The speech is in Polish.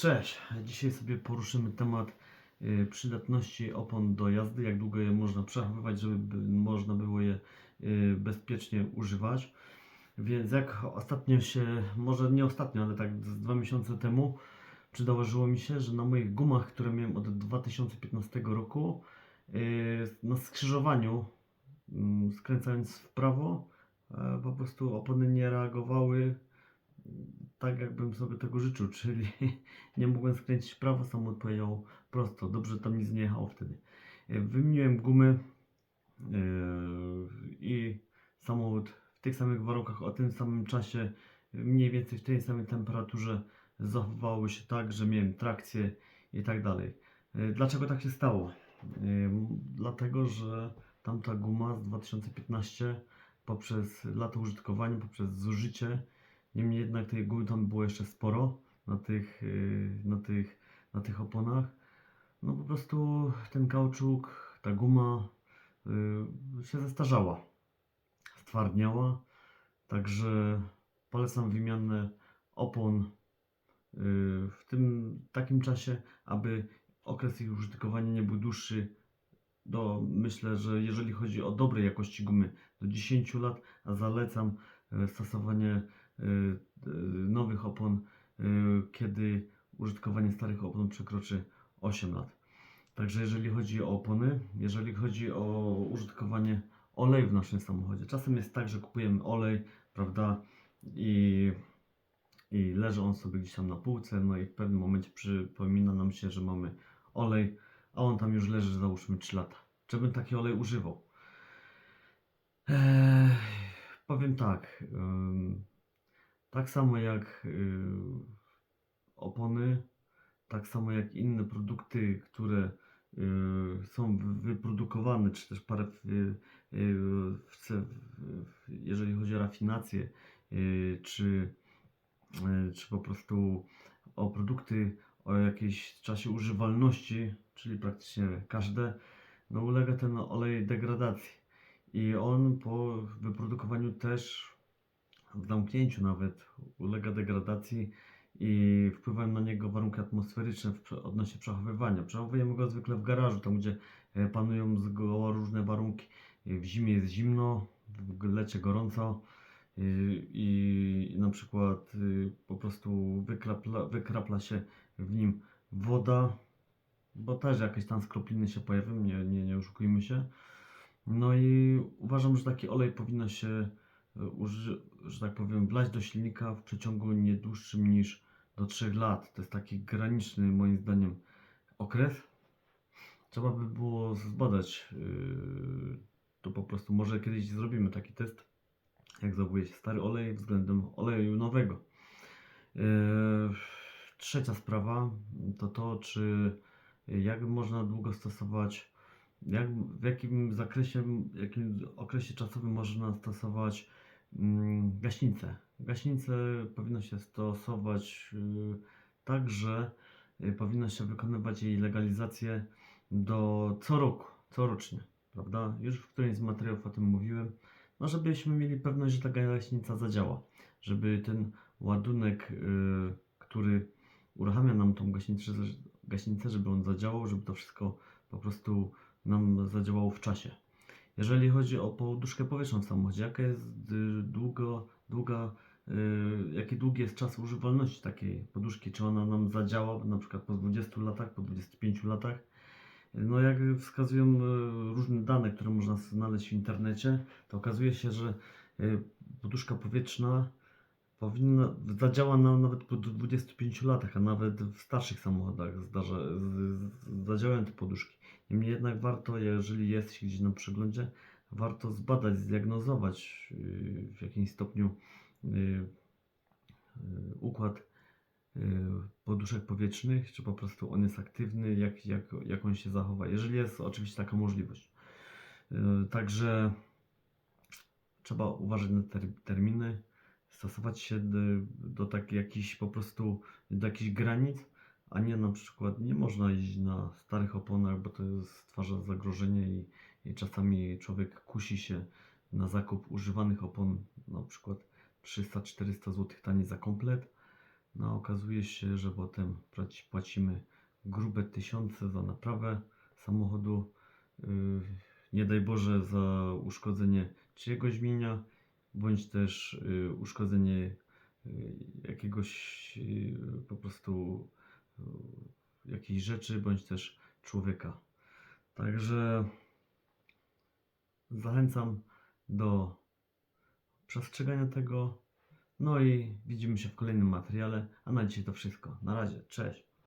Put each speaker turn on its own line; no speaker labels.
Cześć, dzisiaj sobie poruszymy temat y, przydatności opon do jazdy, jak długo je można przechowywać, żeby by- można było je y, bezpiecznie używać. Więc jak ostatnio się, może nie ostatnio, ale tak dwa miesiące temu przydarzyło mi się, że na moich gumach, które miałem od 2015 roku, y, na skrzyżowaniu, mm, skręcając w prawo, e, po prostu opony nie reagowały tak, jakbym sobie tego życzył, czyli nie mogłem skręcić prawo, samochód pojechał prosto. Dobrze tam nic nie jechało wtedy. E, Wymieniłem gumy yy, i samochód w tych samych warunkach, o tym samym czasie, mniej więcej w tej samej temperaturze zachowały się tak, że miałem trakcję i tak dalej. E, Dlaczego tak się stało? Dlatego, że tamta guma z 2015 poprzez lata użytkowania, poprzez zużycie Niemniej jednak tej gumy tam było jeszcze sporo na tych, yy, na tych, na tych oponach. No po prostu ten kauczuk, ta guma yy, się zestarzała, stwardniała. Także polecam wymianę opon yy, w tym takim czasie, aby okres ich użytkowania nie był dłuższy. Do, myślę, że jeżeli chodzi o dobrej jakości gumy, do 10 lat, a zalecam stosowanie y, y, nowych opon, y, kiedy użytkowanie starych opon przekroczy 8 lat. Także jeżeli chodzi o opony, jeżeli chodzi o użytkowanie oleju w naszym samochodzie, czasem jest tak, że kupujemy olej, prawda, i, i leży on sobie gdzieś tam na półce, no i w pewnym momencie przypomina nam się, że mamy olej, a on tam już leży załóżmy 3 lata. Czy bym taki olej używał? Eee, powiem tak. Tak samo jak y, opony, tak samo jak inne produkty, które y, są wy- wyprodukowane, czy też parę, y, jeżeli chodzi o rafinację, czy, czy po prostu o produkty o jakiejś czasie używalności, czyli praktycznie każde, no ulega ten olej degradacji. I on po wyprodukowaniu też zamknięciu nawet ulega degradacji i wpływają na niego warunki atmosferyczne w, odnośnie przechowywania. Przechowujemy go zwykle w garażu, tam gdzie e, panują zgoła różne warunki. E, W zimie jest zimno, w lecie gorąco e, i, i na przykład po prostu wykrapla, wykrapla się w nim woda, bo też jakieś tam skropliny się pojawią, nie, nie, nie oszukujmy się. No i uważam, że taki olej powinno się, uży, że tak powiem, wlać do silnika w przeciągu nie dłuższym niż do 3 lat. To jest taki graniczny, moim zdaniem, okres. Trzeba by było zbadać. Yy, to po prostu może kiedyś zrobimy taki test, jak zachowuje się stary olej względem oleju nowego. Yy, trzecia sprawa to to, czy jak można długo stosować jak, w jakim zakresie, w jakim okresie czasowym można stosować mm, gaśnicę. Gaśnicę powinno się stosować y, tak, że y, powinno się wykonywać jej legalizację do co roku, corocznie, prawda? Już w którymś z materiałów o tym mówiłem, no żebyśmy mieli pewność, że ta gaśnica zadziała, żeby ten ładunek, y, który uruchamia nam tą gaśnicę, gaśnicę, żeby on zadziałał, żeby to wszystko po prostu nam zadziałało w czasie. Jeżeli chodzi o poduszkę powietrzną w samochodzie, jaka jest y, długo, długa, y, jaki długi jest czas używalności takiej poduszki? Czy ona nam zadziała na przykład po 20 latach, po 25 latach? No jak wskazują y, różne dane, które można znaleźć w internecie, to okazuje się, że poduszka powietrzna powinna, zadziała nawet po 25 latach, a nawet w starszych samochodach zdarza, zadziałają te poduszki. Niemniej jednak warto, jeżeli jest się gdzieś na przeglądzie, warto zbadać, zdiagnozować yy, w jakimś stopniu yy, yy, układ poduszek powietrznych, czy po prostu on jest aktywny, jak, jak, jak on się zachowa. Jeżeli jest oczywiście taka możliwość. Także trzeba uważać na ter terminy, stosować się do, do takich jakichś po prostu do jakichś granic, a nie na przykład nie można jeździć na starych oponach, bo to jest, stwarza zagrożenie i, i czasami człowiek kusi się na zakup używanych opon, na przykład 300-400 zł taniej za komplet, No, okazuje się, że potem płaci- płacimy grube tysiące za naprawę samochodu. Yy, nie daj Boże za uszkodzenie czyjegoś mienia, bądź też yy, uszkodzenie yy, jakiegoś yy, po prostu jakiejś rzeczy, bądź też człowieka. Także zachęcam do przestrzegania tego. No i widzimy się w kolejnym materiale. A na dzisiaj to wszystko. Na razie, cześć.